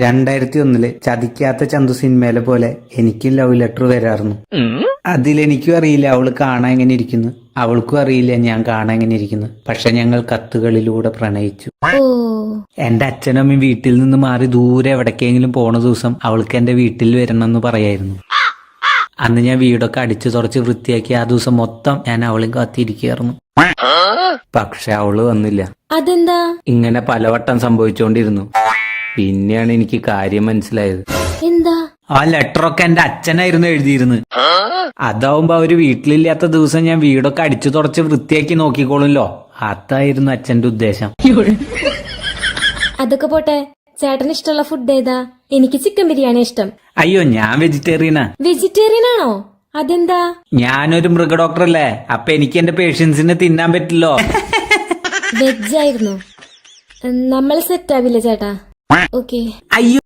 രണ്ടായിരത്തി ഒന്നിൽ ചതിക്കാത്ത ചന്തു സിനിമയിലെ പോലെ എനിക്കും ലവ് ലെറ്റർ വരാറുന്നു അതിലെനിക്കും അറിയില്ല അവൾ കാണാൻ എങ്ങനെ ഇരിക്കുന്നു. അവൾക്കും അറിയില്ല ഞാൻ കാണാൻ എങ്ങനെ ഇരിക്കുന്നു. പക്ഷെ ഞങ്ങൾ കത്തുകളിലൂടെ പ്രണയിച്ചു. എന്റെ അച്ഛനമ്മ വീട്ടിൽ നിന്ന് മാറി ദൂരെ എവിടേക്കെങ്കിലും പോണ ദിവസം അവൾക്ക് എന്റെ വീട്ടിൽ വരണം എന്ന് പറയായിരുന്നു. അന്ന് ഞാൻ വീടൊക്കെ അടിച്ചു തുറച്ച് വൃത്തിയാക്കി ആ ദിവസം മൊത്തം ഞാൻ അവളും കാത്തിരിക്കുകയായിരുന്നു. പക്ഷെ അവൾ വന്നില്ല. അതെന്താ? ഇങ്ങനെ പലവട്ടം സംഭവിച്ചുകൊണ്ടിരുന്നു. പിന്നെയാണ് എനിക്ക് കാര്യം മനസ്സിലായത്. എന്താ? ആ ലെറ്ററൊക്കെ എന്റെ അച്ഛനായിരുന്നു എഴുതിയിരുന്നത് അതാവുമ്പോ അവർ വീട്ടിലില്ലാത്ത ദിവസം ഞാൻ വീടൊക്കെ അടിച്ചു തുടച്ച് വൃത്തിയാക്കി നോക്കിക്കോളുമല്ലോ അതായിരുന്നു അച്ഛന്റെ ഉദ്ദേശം. അതൊക്കെ പോട്ടെ. ചേട്ടന് ഇഷ്ടമുള്ള ഫുഡ് ഏതാ? എനിക്ക് ചിക്കൻ ബിരിയാണി ഇഷ്ടം. അയ്യോ ഞാൻ വെജിറ്റേറിയനാ വെജിറ്റേറിയൻ ആണോ? അതെന്താ? ഞാനൊരു മൃഗ ഡോക്ടറല്ലേ അപ്പൊ എനിക്ക് എന്റെ പേഷ്യൻസിനെ തിന്നാൻ പറ്റില്ലോ. വെജ് ആയിരുന്നു. നമ്മൾ സെറ്റ് ആവില്ല ചേട്ടാ? ഓക്കെ അയ്യോ